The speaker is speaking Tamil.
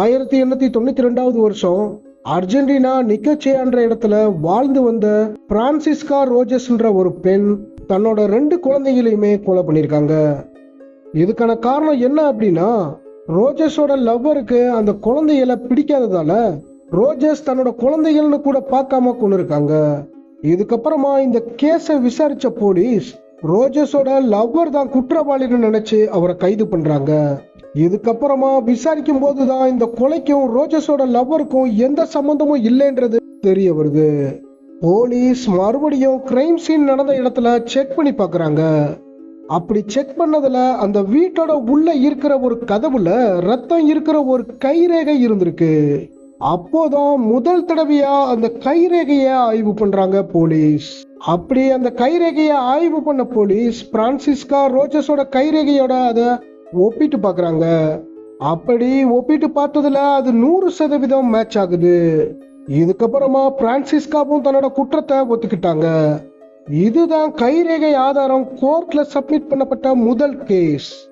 ஆயிரத்தி எண்ணூத்தி தொண்ணூத்தி ரெண்டாவது வருஷம் அர்ஜென்டினா நிக்கச்சேன்ற இடத்துல வாழ்ந்து வந்த பிரான்சிஸ்கா ரோஜஸ்ன்ற ஒரு பெண் தன்னோட ரெண்டு குழந்தைகளையுமே கொலை பண்ணியிருக்காங்க. இதுக்கான காரணம் என்ன அப்படின்னா ரோஜஸோட லவ்வருக்கு அந்த குழந்தைகளை பிடிக்காததால ரோஜஸ் தன்னோட குழந்தைகள்னு கூட பார்க்காம கொண்டு இருக்காங்க இதுக்கப்புறமா இந்த கேஸை விசாரிச்ச போலீஸ் ரோஜஸோட லவ்வர் தான் குற்றவாளின்னு நினைச்சு அவரை கைது பண்றாங்க. இதுக்கப்புறமா விசாரிக்கும் போதுதான் இந்த கொலைக்கும் ரோஜஸோட லவ்வருக்கும் எந்த சம்பந்தமும் இல்லைன்றது தெரிய வருது. போலீஸ் மறுபடியும் கிரைம் சீன் நடந்த இடத்துல செக் பண்ணி பார்க்குறாங்க. அப்படி செக் பண்ணதுல அந்த வீட்டோட உள்ள இருக்கிற ஒரு கதவுல ரத்தம் இருக்கிற ஒரு கைரேகை இருந்திருக்கு. அப்போதான் முதல் தடவையா அந்த கைரேகைய ஆய்வு பண்றாங்க போலீஸ். அப்படி அந்த கைரேகைய ஆய்வு பண்ண போலீஸ் பிரான்சிஸ்கா ரோஜஸோட கைரேகையோட அதை ஒப்பிட்டு பார்க்குறாங்க அப்படி ஒப்பிட்டு பார்த்ததுல அது நூறு சதவீதம் மேட்ச் ஆகுது. இதுக்கப்புறமா பிரான்சிஸ்காவும் தன்னோட குற்றத்தை ஒத்துக்கிட்டாங்க. இதுதான் கைரேகை ஆதாரம் கோர்ட்ல சப்மிட் பண்ணப்பட்ட முதல் கேஸ்